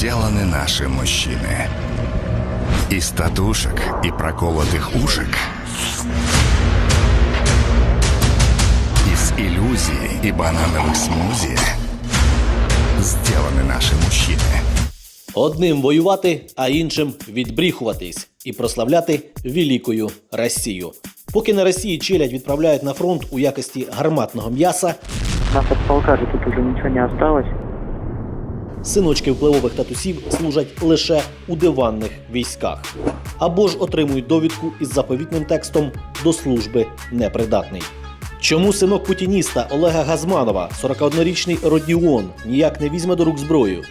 сделаны наши мужчины. Из татушек и проколотых ушек. Из иллюзий и банановых смузи сделаны наши мужчины. Одним воювати, а іншим відбріхуватись і прославляти великою Росію. Поки на Росії челядь відправляють на фронт у якості гарматного м'яса, нас от полка же тут уже ничего не осталось. синочки впливових татусів служать лише у диванних військах або ж отримують довідку із заповітним текстом до служби непридатний. Чому синок путініста Олега Газманова, 41-річний Родіон, ніяк не візьме до рук зброю?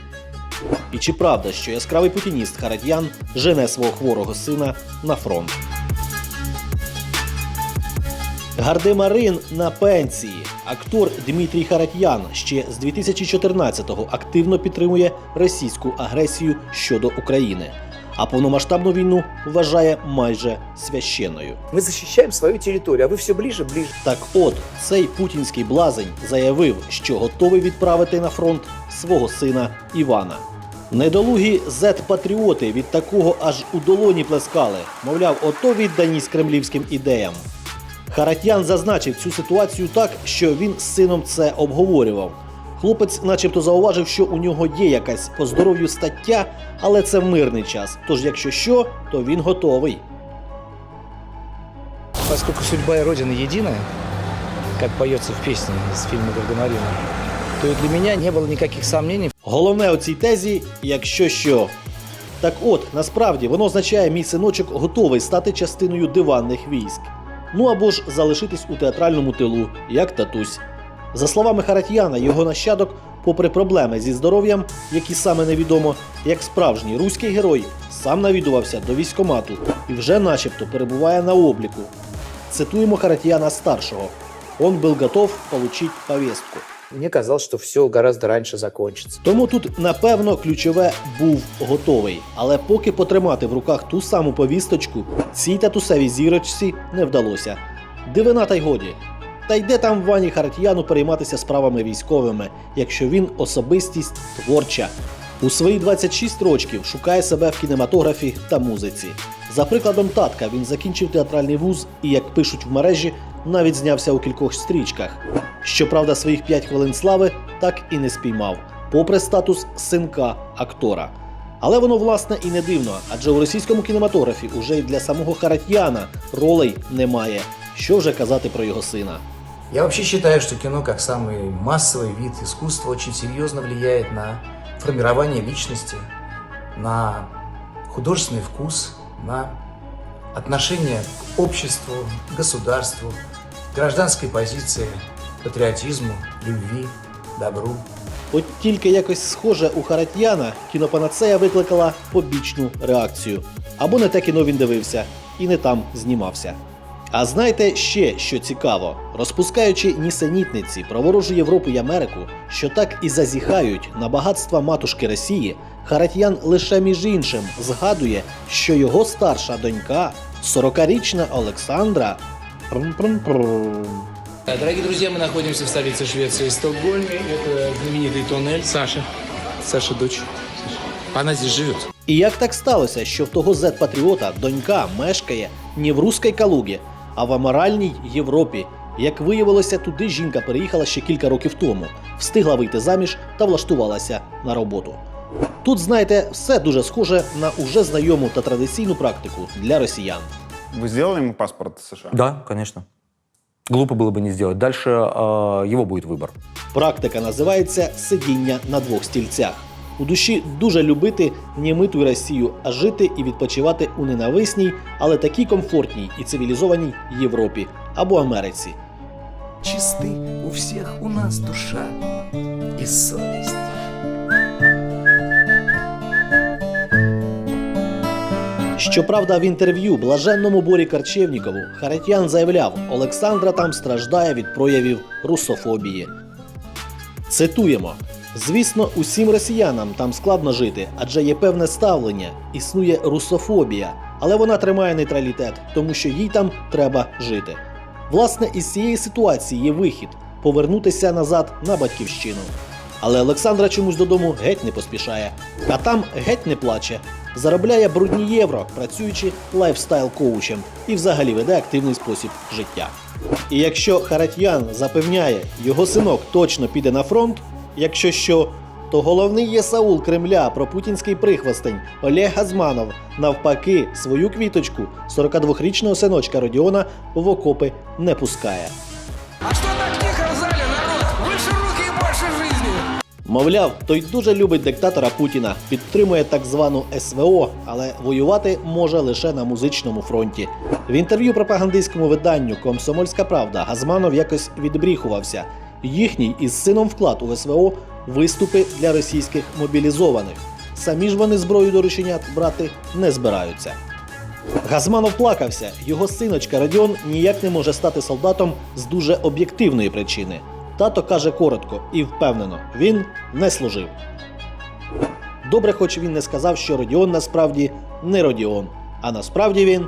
І чи правда, що яскравий путініст Харатьян жене свого хворого сина на фронт? Гардемарин на пенсії. Актор Дмитрій Харатьян ще з 2014-го активно підтримує російську агресію щодо України, а повномасштабну війну вважає майже священною. Мы защищаем свою территорию, а вы все ближе, ближе. Так от, цей путінський блазень заявив, що готовий відправити на фронт свого сина Івана. Недолугі зет-патріоти від такого аж у долоні плескали, мовляв, ото відданість кремлівським ідеям. Харатьян зазначив цю ситуацію так, що він з сином це обговорював. Хлопець, начебто, зауважив, що у нього є якась по здоров'ю стаття, але це в мирний час. Тож, якщо що, то він готовий. Поскольку судьба и Родина единая, как поется в песне из фильма «Гардемарина», то и для меня не было никаких сомнений Головне у цій тезі, якщо що. Так от, насправді, воно означає, мій синочок готовий стати частиною диванних військ. Ну або ж залишитись у театральному тилу, як татусь. За словами Харатьяна, його нащадок, попри проблеми зі здоров'ям, які саме невідомо, як справжній руський герой, сам навідувався до військомату і вже начебто перебуває на обліку. Цитуємо Харатьяна старшого. Он был готов получить повестку. Мне казалось, что все гораздо раньше закончится. Тому тут, напевно, ключове був готовий. Але поки потримати в руках ту саму повісточку, цій татусевій зірочці не вдалося. Дивина та й годі. Та йде там Вані Харатьяну перейматися справами військовими, якщо він особистість творча. У свої 26 років шукає себе в кінематографі та музиці. За прикладом татка він закінчив театральний вуз і, як пишуть в мережі, навіть знявся у кількох стрічках. Щоправда, своїх 5 хвилин слави так і не спіймав, попри статус синка актора. Але воно власне і не дивно, адже у російському кінематографі уже й для самого Харатьяна ролей немає. Що вже казати про його сина? Я вообще считаю, что кино как самый массовый вид искусства очень серьезно влияет на формирование личности, на художественный вкус, на отношение к обществу, государству, гражданской позиции, патріотизму, любви, добру. От тільки якось схоже у Харатьяна кінопанацея викликала побічну реакцію. Або не те кіно він дивився, і не там знімався. А знаєте ще, що цікаво, розпускаючи нісенітниці про ворожу Європу й Америку, що так і зазіхають на багатства матушки Росії, Харатьян лише між іншим згадує, що його старша донька, 40-річна Олександра. прм-прм-прм, Дорогие друзья, мы находимся в столице Швеции, Стокгольме. Это знаменитый туннель. Саша. Саша, дочь. Она здесь живет. І як так сталося, що в того зет-патріота донька мешкає не в Руській Калугі, а в аморальній Європі? Як виявилося, туди жінка переїхала ще кілька років тому, встигла вийти заміж та влаштувалася на роботу. Тут, знаєте, все дуже схоже на уже знайому та традиційну практику для росіян. Вы сделали ему паспорт США? Да, конечно. Глупо было бы не сделать. Дальше э, его будет выбор. Практика називається сидіння на двох стільцях. У душі дуже любити не миту Росію, а жити і відпочивати у ненависній, але такій комфортній і цивілізованій Європі або Америці. Чисты у всех у нас душа и совесть. Щоправда, в інтерв'ю блаженному Борі Карчевнікову Харатьян заявляв, Олександра там страждає від проявів русофобії. Цитуємо: звісно, усім росіянам там складно жити, адже є певне ставлення, існує русофобія, але вона тримає нейтралітет, тому що їй там треба жити. Власне, із цієї ситуації є вихід повернутися назад на батьківщину. Але Олександра чомусь додому геть не поспішає. А там геть не плаче. Заробляє брудні євро, працюючи лайфстайл-коучем і взагалі веде активний спосіб життя. І якщо Харатьян запевняє, його синок точно піде на фронт, якщо що, то головний є Саул Кремля про путінський прихвостень Олег Газманов навпаки свою квіточку 42-річного синочка Родіона в окопи не пускає. А что так тихо в народ? Выше руки и больше жизни! Мовляв, той дуже любить диктатора Путіна, підтримує так звану СВО, але воювати може лише на музичному фронті. В інтерв'ю пропагандистському виданню Комсомольська правда Газманов якось відбріхувався. Їхній із сином вклад у СВО виступи для російських мобілізованих. Самі ж вони зброю до рученят брати не збираються. Газманов плакався. Його синочка Радіон ніяк не може стати солдатом з дуже об'єктивної причини. Тато каже коротко і впевнено: він не служив. Добре, хоч він не сказав, що Родіон насправді не Родіон, а насправді він